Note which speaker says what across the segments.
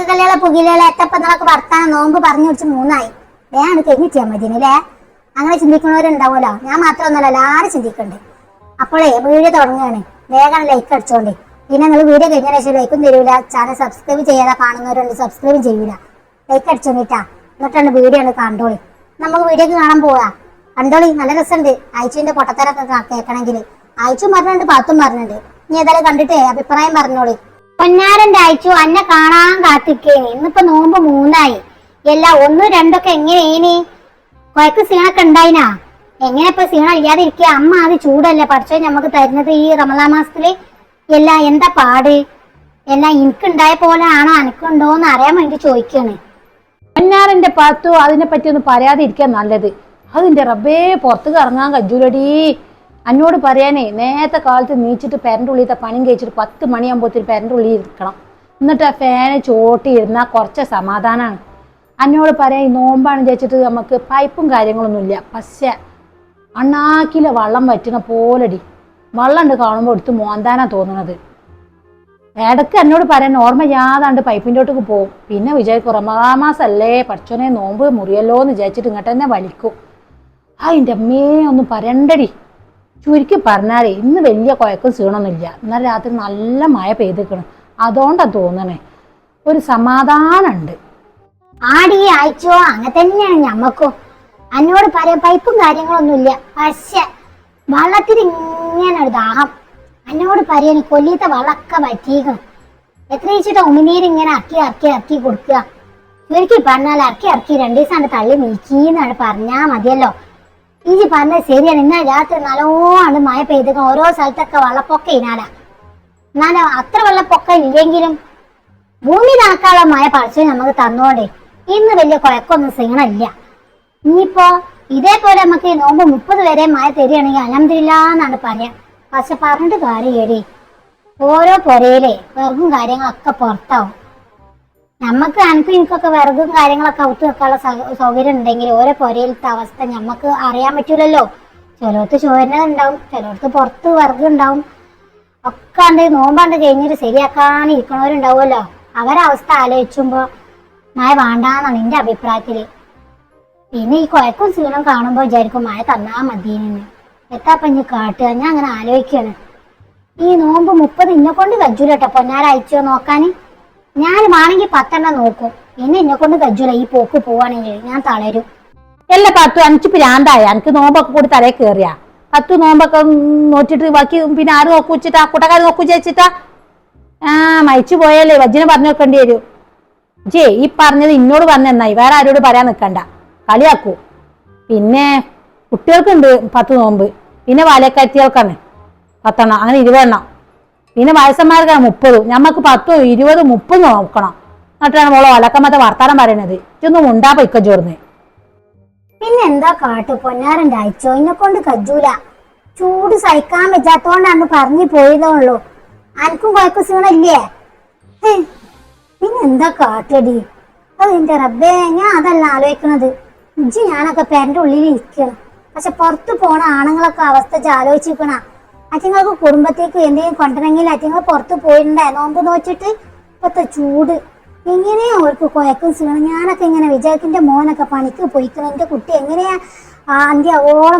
Speaker 1: മയക്കക്കല്ലുകളെ പുകിലുകളെ എത്തപ്പന്നൊക്കെ വർത്താനം നോമ്പ് പറഞ്ഞു വെച്ച് മൂന്നായി. വേണം കഴിഞ്ഞിട്ടിയാ മതിനല്ലേ അങ്ങനെ ചിന്തിക്കുന്നവരുണ്ടാവുമല്ലോ? ഞാൻ മാത്രമൊന്നുമല്ല എല്ലാവരും ചിന്തിക്കണ്ട് അപ്പോഴേ വീഡിയോ തുടങ്ങുകയാണ്. വേഗം ലൈക്ക് അടിച്ചോണ്ട്. പിന്നെ നിങ്ങൾ വീഡിയോ കഴിഞ്ഞ ശേഷം ലൈക്കും തരൂല. ചാനൽ സബ്സ്ക്രൈബ് ചെയ്യാതെ കാണുന്നവരുണ്ട് സബ്സ്ക്രൈബ് ചെയ്യൂല. ലൈക്ക് അടിച്ചോണ്ടിട്ടാ എന്നിട്ടാണ് വീഡിയോ ആണ് കണ്ടോളി. നമുക്ക് വീഡിയോക്ക് കാണാൻ പോവാ. കണ്ടോളി നല്ല രസമുണ്ട്. ആഴ്ചന്റെ പൊട്ടത്തരൊക്കെ കേൾക്കണമെങ്കിൽ ആഴ്ചയും പറഞ്ഞിട്ടുണ്ട് പാത്തും പറഞ്ഞിട്ടുണ്ട്. നീ ഏതായാലും കണ്ടിട്ടേ അഭിപ്രായം പറഞ്ഞോളി. പൊന്നാരന്റെ അയച്ചു അന്നെ കാണാൻ കാത്തിക്കേനി ഇന്നിപ്പോ നോമ്പ് മൂന്നായി. എല്ലാ ഒന്നും രണ്ടൊക്കെ എങ്ങനെയേനി കൊയക്ക് സീണൊക്കെ ഉണ്ടായിനാ? എങ്ങനെ ഇപ്പൊ സീണം ഇല്ലാതെ ഇരിക്കുക അമ്മ അത് ചൂടല്ലേ പഠിച്ചോ നമുക്ക് തരുന്നത് ഈ റമദാ മാസത്തിൽ? എല്ലാ എന്താ പാട്? എല്ലാം എനിക്കുണ്ടായ പോലെ ആണോ? അനക്കുണ്ടോന്ന് അറിയാൻ വേണ്ടി ചോദിക്കാണ്.
Speaker 2: പൊന്നാരന്റെ പാത്തോ അതിനെ പറ്റി ഒന്ന് പറയാതെ ഇരിക്കാൻ നല്ലത്. അതിന്റെ റബ്ബേ പുറത്തു കറങ്ങാൻ കജൂലടി എന്നോട് പറയാനേ നേരത്തെ കാലത്ത് നീച്ചിട്ട് പെരന്റെ ഉള്ളിലത്തെ പണിയും കഴിച്ചിട്ട് പത്ത് മണിയാകുമ്പോഴത്തേക്ക് പെരന്റെ ഉള്ളിൽ ഇരിക്കണം. എന്നിട്ട് ആ ഫാന് ചോട്ടി ഇരുന്നാൽ കുറച്ച് സമാധാനമാണ് എന്നോട് പറയാൻ ഈ നോമ്പാണ് ചേച്ചിട്ട് നമുക്ക് പൈപ്പും കാര്യങ്ങളൊന്നുമില്ല. പക്ഷേ അണ്ണാക്കിലെ വള്ളം വറ്റണ പോലടി. വള്ളം ഉണ്ട് കാണുമ്പോൾ എടുത്ത് മോന്താനാ തോന്നുന്നത് ഇടയ്ക്ക് എന്നോട് പറയാൻ ഓർമ്മ യാതാണ്ട് പൈപ്പിന്റോട്ടേക്ക് പോകും. പിന്നെ വിചാരിക്കും റമദാമാസല്ലേ പഠിച്ചോനെ നോമ്പ് മുറിയല്ലോ എന്ന് വിചാരിച്ചിട്ട് ഇങ്ങോട്ട് തന്നെ വലിക്കും. ആ എന്റെ അമ്മയെ ഒന്നും പറയണ്ടടി. ചുരുക്കി പറഞ്ഞാലേ ഇന്ന് വലിയ കുഴക്കും ക്ഷീണമൊന്നുമില്ല ഇന്നലെ രാത്രി നല്ല മഴ പെയ്തിക്കണം അതുകൊണ്ടാണ് തോന്നണേ. ഒരു സമാധാനമുണ്ട്
Speaker 1: ആടി അയച്ചോ അങ്ങനെ തന്നെയാണ് ഞമ്മക്കും. എന്നോട് പറയാൻ പൈപ്പും കാര്യങ്ങളൊന്നുമില്ല. പക്ഷെ വള്ളത്തിന് ഇങ്ങനെ ഒരു ദാഹം. എന്നോട് പറയാൻ കൊല്ലിയത്തെ വള്ളൊക്കെ എത്ര വെച്ചിട്ട് ഉമിനീര് ഇങ്ങനെ അക്കി അക്കി അക്കി കൊടുക്കുക? ഒരിക്കൽ പറഞ്ഞാൽ അക്കി അക്കി രണ്ടു ദിവസം തള്ളി നീക്കിന്നാണ് പറഞ്ഞാൽ മതിയല്ലോ. ഇജി പറഞ്ഞത് ശരിയാണ്. ഇന്നലെ രാത്രി നല്ലോണം മഴ പെയ്തിരിക്കണം ഓരോ സ്ഥലത്തൊക്കെ വെള്ളപ്പൊക്ക ഇനാല എന്നാലും അത്ര വെള്ളപ്പൊക്കം ഇല്ലെങ്കിലും ഭൂമി നടക്കാനുള്ള മഴ പറിച്ചു നമുക്ക് തന്നോണ്ടേ ഇന്ന് വലിയ കുഴക്കൊന്നും സീണല്ല. ഇനിയിപ്പോ ഇതേപോലെ നമുക്ക് നോമ്പ് മുപ്പത് വരെ മഴ തരികയാണെങ്കിൽ അലംതില്ലാന്നാണ് പറയാം. പക്ഷെ പറഞ്ഞിട്ട് കാര്യേടി ഓരോ പുരയിലെ വെറും കാര്യങ്ങളൊക്കെ പുറത്താവും. നമുക്ക് അനക്കും എനിക്കൊക്കെ വിറകും കാര്യങ്ങളൊക്കെ ഔത്ത് വെക്കാനുള്ള സൗകര്യം ഉണ്ടെങ്കിൽ ഓരോ പൊരയിലത്തെ അവസ്ഥ നമുക്ക് അറിയാൻ പറ്റൂലല്ലോ. ചിലർക്ക് ചോരന ഉണ്ടാവും ചിലർക്ക് പുറത്ത് വിറക് ഉണ്ടാവും. ഒക്കെ ഉണ്ട് നോമ്പാണ്ട് കഴിഞ്ഞിട്ട് ശരിയാക്കാൻ ഇരിക്കണവരുണ്ടാവുമല്ലോ. അവരെ അവസ്ഥ ആലോചിച്ചുമ്പോ മഴ വേണ്ടാന്നാണ് എന്റെ അഭിപ്രായത്തിൽ. പിന്നെ ഈ കുഴക്കും സീനും കാണുമ്പോൾ വിചാരിക്കും മഴ തന്നാ മതിയെന്ന്. എത്താപ്പ ഇനി കാട്ടുക? ഞാൻ അങ്ങനെ ആലോചിക്കാണ്. ഈ നോമ്പ് മുപ്പത് ഇന്നെ കൊണ്ട് കജ്ജൂല കേട്ടോ പൊന്നാര വേണമെങ്കിൽ പത്തെണ്ണം നോക്കും. എന്നെ എന്നെ കൊണ്ട് കജ്ജൂല ഈ പോക്ക് പോവാണെങ്കിൽ ഞാൻ തളരും.
Speaker 2: അല്ല പത്തു അഞ്ച് പ്രാന്തായ? എനിക്ക് നോമ്പൊക്കെ കൂടി തലേ കയറിയാ പത്തു നോമ്പൊക്കെ നോറ്റിട്ട് ബാക്കി പിന്നെ ആര് നോക്കു വെച്ചിട്ടാ? കൂട്ടക്കാർ നോക്കു ചേച്ചിട്ടാ? ആ മരിച്ചു പോയല്ലേ. വജ്ജിനെ പറഞ്ഞു വെക്കേണ്ടി വരും. ജേ ഈ പറഞ്ഞത് ഇന്നോട് പറഞ്ഞെന്നായി വേറെ ആരോട് പറയാൻ നിൽക്കണ്ട കളിയാക്കൂ. പിന്നെ കുട്ടികൾക്കുണ്ട് പത്ത് നോമ്പ്. പിന്നെ വാലക്കാറ്റികൾക്കാണ് പത്തെണ്ണം. അങ്ങനെ ഇരുപതെണ്ണം. പിന്നെ വയസ്സന്മാർക്കാണ് മുപ്പതും. ഞമ്മക്ക് പത്തോ ഇരുപത് മുപ്പതും നോക്കണം. എന്നിട്ടാണ് മോളെ വലക്കമ്മത്തെ വർത്താനം പറയണത്. ഇതൊന്നും ഉണ്ടാ പൊയ്ക്കച്ചോർന്ന്
Speaker 1: പിന്നെ എന്താ കാട്ടു? പൊന്നാരന്റെ അയച്ചോ എന്നെ കൊണ്ട് കജ്ജൂല. ചൂട് സഹിക്കാൻ പറ്റാത്തോണ്ടാണ് പറഞ്ഞു പോയതേ ഉള്ളൂ. അനക്കും കുഴക്കും സീണല്ലേ? പിന്നെന്താ കാട്ടടി? അത് എന്റെ റബ്ബേ ഞാൻ അതല്ല ആലോചിക്കണത്. ഇജ്ജ് ഞാനൊക്കെ പെരന്റെ ഉള്ളിൽ ഇരിക്കണം പക്ഷെ പുറത്തു പോണ ആണുങ്ങളൊക്കെ അവസ്ഥ ആലോചിച്ചിരിക്കണ. അറ്റങ്ങൾക്ക് കുടുംബത്തേക്ക് എന്തെങ്കിലും കൊണ്ടുവരണമെങ്കിൽ അച്ഛങ്ങൾ പുറത്ത് പോയിട്ടുണ്ടായി നോമ്പ് നോച്ചിട്ട് ഇപ്പത്തെ ചൂട്. എങ്ങനെയാ അവർക്ക് കുഴക്കും സീണം ഞാനൊക്കെ ഇങ്ങനെ വിചാരിക്കുന്ന മോനൊക്കെ പണിക്ക് പോയിക്കണം. എന്റെ കുട്ടി എങ്ങനെയാ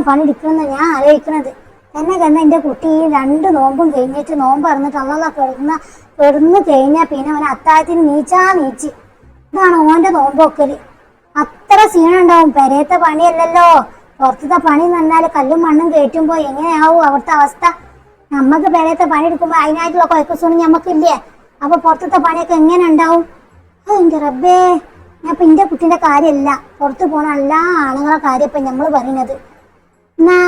Speaker 1: പണി എടുക്കണമെന്ന് ഞാൻ ആലോചിക്കണത്. എന്നെ കണ്ട എന്റെ കുട്ടി ഈ രണ്ട് നോമ്പും കഴിഞ്ഞിട്ട് നോമ്പ് അറിഞ്ഞിട്ട് അള്ളാ കിടന്ന കിടന്ന് കഴിഞ്ഞാൽ പിന്നെ അവൻ അത്താഴത്തിന് നീച്ചാ നീച്ച്. ഇതാണ് ഓന്റെ നോമ്പൊക്കൽ. അത്ര സീനുണ്ടാവും പെരയത്തെ പണിയല്ലല്ലോ. പുറത്തത്തെ പണി നിന്നാൽ കല്ലും മണ്ണും കയറ്റുമ്പോ എങ്ങനെയാവും അവിടുത്തെ അവസ്ഥ? നമ്മക്ക് പേരത്തെ പണി എടുക്കുമ്പോ അതിനായിട്ടുള്ള കുഴക്കസൂണി ഞമ്മക്കില്ലേ? അപ്പൊ പുറത്തത്തെ പണിയൊക്കെ എങ്ങനെ ഉണ്ടാവും? ഓ എന്റെ റബ്ബേ ഞാൻ ഇപ്പൊ എന്റെ കുട്ടീന്റെ കാര്യമല്ല പുറത്തു പോണ എല്ലാ ആളുകളെ കാര്യം ഇപ്പൊ ഞമ്മൾ പറയുന്നത്. എന്നാ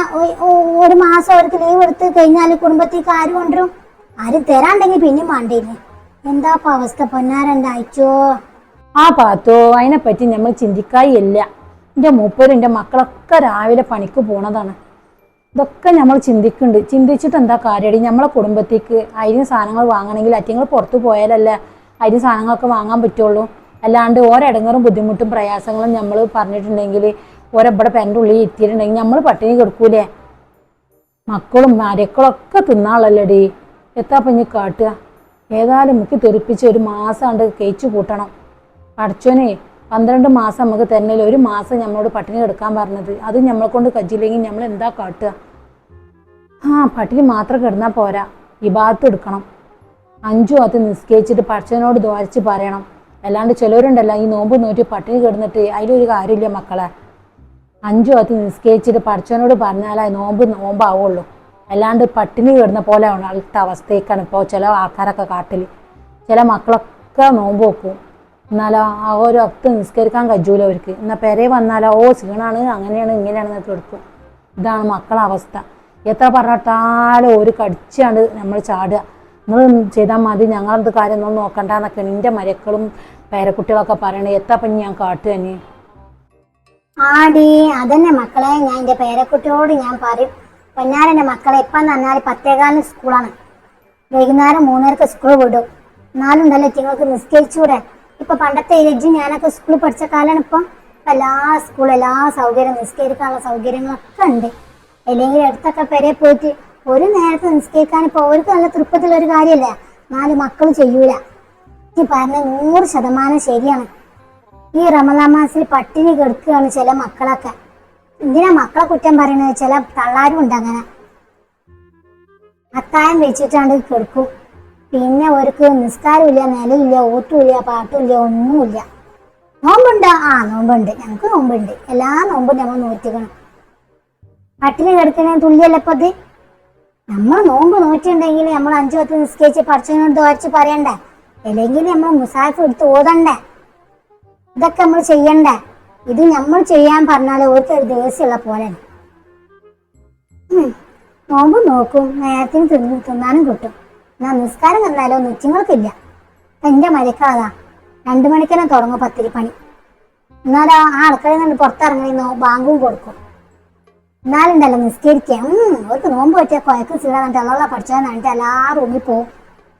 Speaker 1: ഒരു മാസം അവർക്ക് ലീവ് എടുത്ത് കഴിഞ്ഞാൽ കുടുംബത്തേക്ക് ആര് കൊണ്ടുവരും? ആരും തരാണ്ടെങ്കിൽ പിന്നെയും വേണ്ടിയില്ലേ എന്താ അവസ്ഥ? പൊന്നാരണ്ടായിച്ചോ
Speaker 2: ആ പാത്തോ അതിനെപ്പറ്റി നമ്മൾ ചിന്തിക്കായില്ല. എന്റെ മൂപ്പരും എന്റെ മക്കളൊക്കെ രാവിലെ പണിക്ക് പോണതാണ്. ഇതൊക്കെ നമ്മൾ ചിന്തിക്കുന്നുണ്ട് ചിന്തിച്ചിട്ട് എന്താ കാര്യമടി നമ്മളെ കുടുംബത്തേക്ക് അരിഞ്ഞ സാധനങ്ങൾ വാങ്ങണമെങ്കിൽ അറ്റിങ്ങൾ പുറത്ത് പോയാലല്ലേ അരി സാധനങ്ങളൊക്കെ വാങ്ങാൻ പറ്റുള്ളൂ? അല്ലാണ്ട് ഓരോടങ്ങറും ബുദ്ധിമുട്ടും പ്രയാസങ്ങളും നമ്മൾ പറഞ്ഞിട്ടുണ്ടെങ്കിൽ ഓരോടെ പെരന്റെ ഉള്ളിൽ എത്തിയിട്ടുണ്ടെങ്കിൽ നമ്മൾ പട്ടിണി കൊടുക്കൂലേ? മക്കളും മരക്കളൊക്കെ തിന്നാളല്ലടി എത്താ പഞ്ഞ് കാട്ടുക ഏതായാലും മുക്കി തെറിപ്പിച്ച് ഒരു മാസം കണ്ട് കഴിച്ചു കൂട്ടണം. പഠിച്ചോനെ പന്ത്രണ്ട് മാസം നമുക്ക് തന്നെ ഒരു മാസം നമ്മളോട് പട്ടിണി കിടക്കാൻ പറഞ്ഞത്. അത് നമ്മളെ കൊണ്ട് കജ്ജില്ലെങ്കിൽ നമ്മൾ എന്താ കാട്ടുക? ആ പട്ടിണി മാത്രം കിടന്നാൽ പോരാ. ഭാഗത്ത് എടുക്കണം. അഞ്ചു അത് നിസ്കരിച്ചിട്ട് പച്ചനോട് ദ്വാരിച്ച് പറയണം. അല്ലാണ്ട് ചിലവരുണ്ടല്ലോ ഈ നോമ്പ് നോറ്റി പട്ടിണി കിടന്നിട്ട് അതിലൊരു കാര്യമില്ല മക്കളെ. അഞ്ചു അത് നിസ്കരിച്ചിട്ട് പഠിച്ചവനോട് പറഞ്ഞാലേ നോമ്പ് നോമ്പാവുള്ളൂ. അല്ലാണ്ട് പട്ടിണി കിടന്ന പോലെ ആണ് അടുത്ത അവസ്ഥയൊക്കെയാണ് ഇപ്പോൾ ചില ആൾക്കാരൊക്കെ കാട്ടിൽ ചില മക്കളൊക്കെ നോമ്പ് വെക്കും. എന്നാലോ ആ ഒരു ഒത്ത് നിസ്കരിക്കാൻ കഴിയൂല അവർക്ക്. എന്നാൽ പെരെ വന്നാലോ ഓ സീണാണ് അങ്ങനെയാണ് ഇങ്ങനെയാണ് എന്നൊക്കെ എടുക്കും. ഇതാണ് മക്കളെ അവസ്ഥ. എത്ര പറഞ്ഞിട്ടാലും ഒരു കടിച്ചാണ്ട് നമ്മൾ ചാടുക. നിങ്ങൾ ചെയ്താൽ മതി ഞങ്ങളെന്ത് കാര്യം ഒന്നും നോക്കണ്ട എന്നൊക്കെ എന്റെ മരക്കളും പേരക്കുട്ടികളൊക്കെ പറയണത് എത്ര പഞ്ഞ് ഞാൻ കാട്ടുക തന്നെ
Speaker 1: ആടി അതന്നെ മക്കളെ ഞാൻ എന്റെ പേരക്കുട്ടിയോട് ഞാൻ പറയും. പൊന്നാരന്റെ മക്കളെ ഇപ്പം പറഞ്ഞാൽ പത്തേകാലിന് സ്കൂളാണ്. വൈകുന്നേരം മൂന്നരക്ക് സ്കൂൾ വിടും. എന്നാലും ഉണ്ടല്ലോ നിങ്ങൾക്ക് നിസ്കരിച്ചൂടെ? ഇപ്പൊ പണ്ടത്തെ ഏജ് ഞാനൊക്കെ സ്കൂളിൽ പഠിച്ച കാലാണ് ഇപ്പം എല്ലാ സ്കൂളും എല്ലാ സൗകര്യം നിസ്കരിക്കാനുള്ള സൗകര്യങ്ങളൊക്കെ ഉണ്ട്. അല്ലെങ്കിൽ അടുത്തൊക്കെ പെരെ പോയിട്ട് ഒരു നേരത്തെ നിസ്കരിക്കാൻ ഇപ്പൊ അവർക്ക് നല്ല തൃപ്പത്തിലുള്ള ഒരു കാര്യമല്ല. നാല് മക്കൾ ചെയ്യൂല. ഈ പറഞ്ഞ നൂറ് ശതമാനം ശരിയാണ്. ഈ റമദാ മാസത്തിൽ പട്ടിണി കെടുക്കുകയാണ് ചില മക്കളൊക്കെ. എന്തിനാ മക്കളെ കുറ്റം പറയുന്നത്? ചില തള്ളാരും ഉണ്ട് അങ്ങനെ. അത്തായം വെച്ചിട്ടാണ്ട് കിടക്കും. പിന്നെ അവർക്ക് നിസ്കാരമില്ല നിലയില്ല ഓട്ടുമില്ല പാട്ടുമില്ല ഒന്നുമില്ല. നോമ്പുണ്ട്. ആ നോമ്പുണ്ട്. ഞങ്ങൾക്ക് നോമ്പുണ്ട്. എല്ലാ നോമ്പും നമ്മൾ നോറ്റിക്കണം. പട്ടിണി കിടക്കണേ തുല്യല്ല ഇപ്പൊ അത്? നമ്മൾ നോമ്പ് നോറ്റിണ്ടെങ്കിൽ നമ്മൾ അഞ്ചു പത്ത് നിസ്കരിച്ച് പഠിച്ചതിനോട് ദോരച്ച് പറയണ്ട? അല്ലെങ്കിൽ നമ്മൾ മുസാഫ് എടുത്ത് ഓതണ്ടേ? ഇതൊക്കെ നമ്മൾ ചെയ്യണ്ട? ഇത് നമ്മൾ ചെയ്യാൻ പറഞ്ഞാൽ ഓർക്ക് ഒരു ദേഷ്യമുള്ള പോലെ. നോമ്പ് നോക്കും. നേരത്തിന് തിന്നു തിന്നാനും കിട്ടും. എന്നാ നിസ്കാരം തന്നാലോ നിത്യങ്ങൾക്കില്ല എന്റെ മരക്കാതാ രണ്ടു മണിക്കന്നെ തുടങ്ങും പത്തിരി പണി. എന്നാലോ ആ അടുക്കളയിൽ നിന്ന് പുറത്തിറങ്ങി നോ ബാങ്കും കൊടുക്കും. എന്നാലുണ്ടല്ലോ നിസ്കരിക്കാം അവർക്ക് നോമ്പ് പറ്റിയ കുഴക്ക് സീടാൻ തെള്ള പഠിച്ചാൽ എന്നിട്ട് എല്ലാ റൂമിൽ പോവും.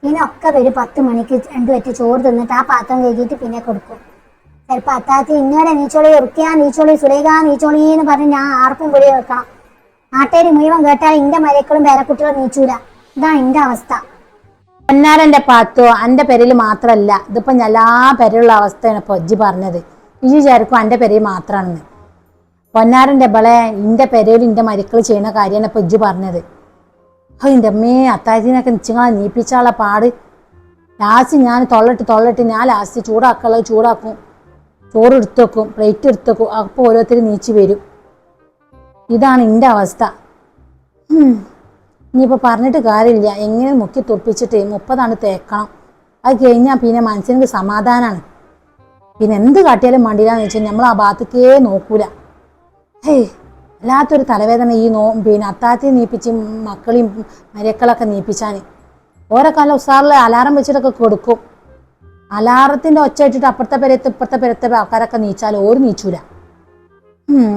Speaker 1: പിന്നെ ഒക്കെ വരും പത്ത് മണിക്ക് രണ്ട് പറ്റി ചോറ് തിന്നിട്ട് ആ പാത്രം കഴുകിയിട്ട് പിന്നെ കൊടുക്കും. ചിലപ്പോൾ അത്താത്തി ഇന്നോടെ നീച്ചോളി ഉറക്കിയാ നീച്ചോളി സുലേഖ നീച്ചോളി എന്ന് പറഞ്ഞ് ഞാൻ ആർക്കും വിളി വെക്കണം നാട്ടുകാർ മുഴുവൻ കേട്ടാൽ എന്റെ മരക്കളും പേരക്കുട്ടികളും നീച്ചൂല. ഇതാണ് എന്റെ അവസ്ഥ.
Speaker 2: പൊന്നാരന്റെ പാത്തോ എന്റെ പെരയിൽ മാത്രമല്ല ഇതിപ്പം എല്ലാ പേരുള്ള അവസ്ഥയാണ് ഇപ്പോൾ ഇജ്ജി പറഞ്ഞത്. ഇജ്ജി വിചാരിക്കും എന്റെ പെരയിൽ മാത്രമാണെന്ന് പൊന്നാരന്റെ ബളെ എന്റെ പെരയിൽ എന്റെ മരുക്കൾ ചെയ്യുന്ന കാര്യമാണ് ഇപ്പോൾ ഇജ്ജി പറഞ്ഞത്. ഓ എന്റെ അമ്മേ അത്താഴത്തിനൊക്കെ നിച്ചങ്ങളെ നീപ്പിച്ചാളെ പാട്. ലാസ്റ്റ് ഞാൻ തൊള്ളിട്ട് തൊള്ളിട്ട് ഞാൻ ലാസ്റ്റ് ചൂടാക്കുള്ളത് ചൂടാക്കും. ചോറ് എടുത്ത് വെക്കും പ്ലേറ്റ് എടുത്ത് വെക്കും അപ്പോൾ ഓരോരുത്തർ നീച്ച് വരും. ഇതാണ് എന്റെ അവസ്ഥ. ഇനിയിപ്പോൾ പറഞ്ഞിട്ട് കാര്യമില്ല. എങ്ങനെ മുക്കി തുപ്പിച്ചിട്ട് മുപ്പതാണ് തേക്കണം. അത് കഴിഞ്ഞാൽ പിന്നെ മനസ്സിന് സമാധാനമാണ് പിന്നെ എന്ത് കാട്ടിയാലും മണ്ടിയിലാന്ന് വെച്ചാൽ നമ്മൾ ആ ഭാഗത്തേക്കേ നോക്കൂല. ഹേ വല്ലാത്തൊരു തലവേദന ഈ നോ പിന്നെ അത്താത്തി നീപ്പിച്ച് മക്കളെയും മരക്കളൊക്കെ നീപ്പിച്ചാൽ ഓരോ കാലം ഉസാറിൽ അലാറം വെച്ചിട്ടൊക്കെ കൊടുക്കും. അലാറത്തിന്റെ ഒച്ച ഇട്ടിട്ട് അപ്പുറത്തെ പെരത്ത് ഇപ്പുറത്തെ പെരത്തെ ആൾക്കാരൊക്കെ നീച്ചാൽ ഓര് നീച്ചൂല.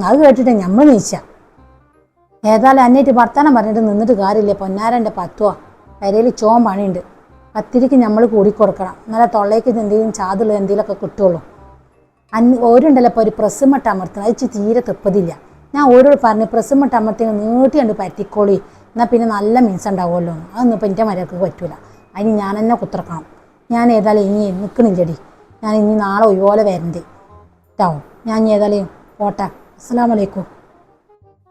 Speaker 2: അത് കേട്ടിട്ട് നമ്മൾ നീച്ച. ഏതായാലും അന്നേറ്റ് വർത്താനം പറഞ്ഞിട്ട് നിന്നിട്ട് കാര്യമില്ല. പൊന്നാരന്റെ പത്തുവാ. പെരയിൽ ചോം പണിയുണ്ട്. പത്തിരിക്ക് നമ്മൾ കൂടിക്കൊടുക്കണം എന്നാലേ തൊള്ളേക്ക് എന്തെങ്കിലും ചാതുള്ള എന്തെങ്കിലുമൊക്കെ കിട്ടുള്ളൂ. അന്ന് ഓരുണ്ടല്ലോ ഇപ്പോൾ ഒരു പ്രസ് മട്ട അമർത്തണം. അത് തീരെ തെപ്പതില്ല. ഞാൻ ഓരോട് പറഞ്ഞു പ്രസ് മട്ട അമർത്തി നീട്ടി കണ്ട് പറ്റിക്കോളി. എന്നാൽ പിന്നെ നല്ല മീൻസ് ഉണ്ടാവുമല്ലോ. അതൊന്നും ഇപ്പം എന്റെ മരക്ക് പറ്റൂല. അതിന് ഞാൻ തന്നെ കുത്തിറക്കണം ഞാൻ ഏതായാലും ഇനി നിൽക്കണില്ലടി ഞാൻ ഇനി നാളെ ഒരുപോലെ വരണ്ടേ. ട്ടാവും ഞാൻ ഏതായാലും പോട്ടെ. അസ്സാം വലൈക്കും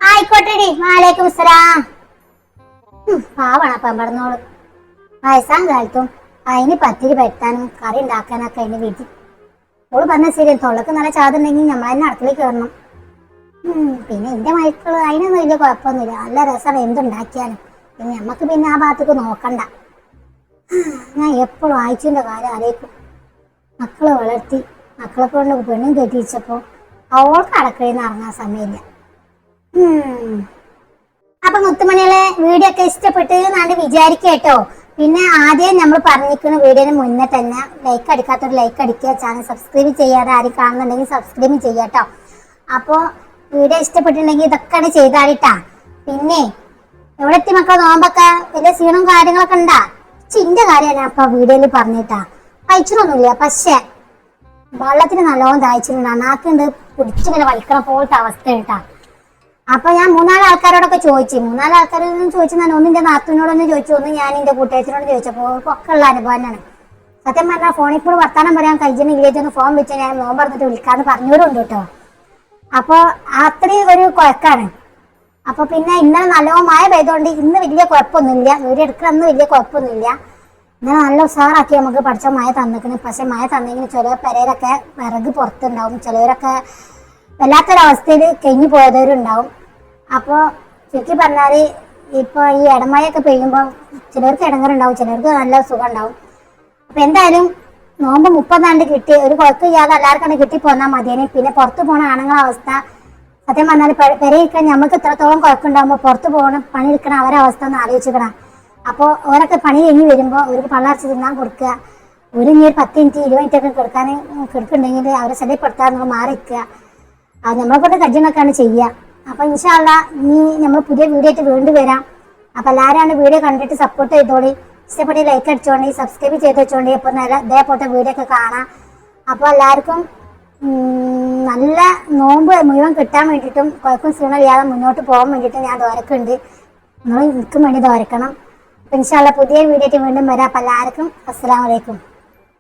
Speaker 1: ആയിക്കോട്ടെടി. വാലേക്കും സലാം പാവണ പമ്പടന്നോൾ വയസ്സാം കാലത്തും അതിന് പത്തിരി പെട്ടാനും കറി ഉണ്ടാക്കാനൊക്കെ അതിന് വിധി. ഓൾ പറഞ്ഞ ശരി തൊള്ളക്ക് നല്ല ചാതുണ്ടെങ്കിൽ നമ്മൾ തന്നെ അടുക്കളയിൽ കയറണം പിന്നെ എന്റെ മക്കൾ അതിനൊന്നും വലിയ കുഴപ്പമൊന്നുമില്ല. നല്ല രസം എന്തുണ്ടാക്കിയാലും. പിന്നെ നമുക്ക് പിന്നെ ആ ഭാഗത്തേക്ക് നോക്കണ്ട. ഞാൻ എപ്പോഴും ആഴ്ചന്റെ കാര്യം അറിയിക്കും. മക്കളെ വളർത്തി മക്കളെ കൊണ്ട് പെണ്ണും കെട്ടിച്ചപ്പോൾ അവൾക്ക് അടക്കളയിൽ നിന്ന് ഇറങ്ങാൻ സമയമില്ല. അപ്പൊ മുത്തുമണികളെ വീഡിയോ ഒക്കെ ഇഷ്ടപ്പെട്ടു എന്നാണ്ട് വിചാരിക്കേട്ടോ പിന്നെ ആദ്യം നമ്മൾ പറഞ്ഞിരിക്കുന്ന വീഡിയോന് മുന്നേ തന്നെ ലൈക്ക് അടിക്കാത്തൊരു ലൈക്ക് അടിക്കുക ചാനൽ സബ്സ്ക്രൈബ് ചെയ്യാതെ ആരും കാണുന്നുണ്ടെങ്കിൽ സബ്സ്ക്രൈബ് ചെയ്യാട്ടോ അപ്പോൾ വീഡിയോ ഇഷ്ടപ്പെട്ടിട്ടുണ്ടെങ്കിൽ ഇതൊക്കെയാണ് ചെയ്താളിട്ടാ പിന്നെ എവിടെ എത്തി മക്കളെ നോമ്പൊക്കെ? വലിയ ക്ഷീണവും കാര്യങ്ങളൊക്കെ ഉണ്ടാ? ചിന്റെ കാര്യം ഞാൻ അപ്പൊ വീഡിയോയിൽ പറഞ്ഞിട്ടാ. കഴിച്ചൊന്നുമില്ല പക്ഷേ വെള്ളത്തിന് നല്ലോണം ദാഹിച്ചിട്ടുണ്ട്. നാക്കുണ്ട് പിടിച്ചിങ്ങനെ വലിക്കണ പോലത്തെ അവസ്ഥ കേട്ടാ അപ്പൊ ഞാൻ മൂന്നാൽ ആൾക്കാരോടൊക്കെ ചോദിച്ചു. മൂന്നാൽ ആൾക്കാരോട് ചോദിച്ചു ഞാൻ ഒന്നിന്റെ നാത്തുവിനോടൊന്ന് ചോദിച്ചു. ഒന്ന് ഞാൻ എന്റെ കൂട്ടുകാരത്തിനോട് ചോദിച്ചപ്പോ ഒക്കെ ഉള്ള അനുഭവം തന്നെ സത്യം പറഞ്ഞാൽ ഫോണിൽ കൂടെ വർത്താനം പറയാൻ കഴിയുന്നില്ലേന്ന് ഫോൺ വെച്ച് ഞാൻ നോമ്പ് പറഞ്ഞിട്ട് വിളിക്കാന്ന് പറഞ്ഞവരുണ്ട് കേട്ടോ. അപ്പൊ അത്രയും ഒരു കുഴക്കാണ്. അപ്പൊ പിന്നെ ഇന്നലെ നല്ലോ മഴ പെയ്തോണ്ട് ഇന്ന് വലിയ കുഴപ്പമൊന്നുമില്ല. അന്ന് വലിയ കുഴപ്പമൊന്നുമില്ല. ഇന്നലെ നല്ല ഉഷാറാക്കി നമുക്ക് പഠിച്ച മഴ തന്നിക്കണ്. പക്ഷെ മഴ തന്നെങ്കിൽ ചില പെരയിലൊക്കെ വിറക് പുറത്തുണ്ടാവും. ചിലവരൊക്കെ വല്ലാത്തൊരവസ്ഥയിൽ കഴിഞ്ഞു പോയവരുണ്ടാവും. അപ്പോൾ ചുരുക്കി പറഞ്ഞാൽ ഇപ്പോൾ ഈ ഇടമഴയൊക്കെ പെയ്യുമ്പോൾ ചിലർക്ക് ഇടങ്ങറുണ്ടാവും ചിലർക്ക് നല്ല സുഖം ഉണ്ടാവും അപ്പം എന്തായാലും നോമ്പ് മുപ്പതാണ്ട് കിട്ടി ഒരു കുഴപ്പമില്ലാതെ എല്ലാവർക്കും കിട്ടി പോന്നാൽ മതിയേനെ. പിന്നെ പുറത്ത് പോണ ആണുങ്ങളെ അവസ്ഥ. സത്യം പറഞ്ഞാൽ പെരയിരിക്കാൻ നമുക്ക് ഇത്രത്തോളം കുഴപ്പമുണ്ടാകുമ്പോൾ പുറത്ത് പോകണം പണിയെടുക്കണ അവരെ അവസ്ഥ ഒന്ന് ആലോചിക്കണം. അപ്പോൾ ഓരൊക്കെ പണി കഴിഞ്ഞ് വരുമ്പോൾ അവർക്ക് പള്ളർച്ച് തിന്നാൻ കൊടുക്കുക. ഒരു ഇനി ഒരു പത്ത് മിനിറ്റ് ഇരുപത് മിനിറ്റ് ഒക്കെ കിടക്കാൻ കിടക്കുന്നുണ്ടെങ്കിൽ അവരെ ശ്രദ്ധപ്പെടുത്താൻ നമ്മൾ മാറിക്കുക. അത് നമ്മളെ കൊണ്ട് കജ്ജണൊക്കെയാണ് ചെയ്യുക അപ്പൊ ഇൻഷാല്ല ഇനി നമ്മൾ പുതിയ വീഡിയോ ആയിട്ട് വീണ്ടും വരാം. അപ്പൊ എല്ലാവരും വീഡിയോ കണ്ടിട്ട് സപ്പോർട്ട് ചെയ്തോളി. ഇഷ്ടപ്പെട്ട ലൈക്ക് അടിച്ചോണ്ടി സബ്സ്ക്രൈബ് ചെയ്ത് വെച്ചോണ്ടി അപ്പൊ നല്ല ഇതേപോലത്തെ വീഡിയോ ഒക്കെ കാണാം. അപ്പൊ എല്ലാവർക്കും നല്ല നോമ്പ് മുഴുവൻ കിട്ടാൻ വേണ്ടിയിട്ടും കുഴപ്പം ക്ഷീണമില്ലാതെ മുന്നോട്ട് പോകാൻ വേണ്ടിയിട്ടും ഞാൻ ദോരക്കുണ്ട് നിങ്ങൾ എനിക്കും വേണ്ടി ദോരക്കണം അപ്പൊ ഇൻഷാല്ല പുതിയ വീഡിയോ വീണ്ടും വരാം. അപ്പൊ എല്ലാവർക്കും അസ്സലാമലൈക്കും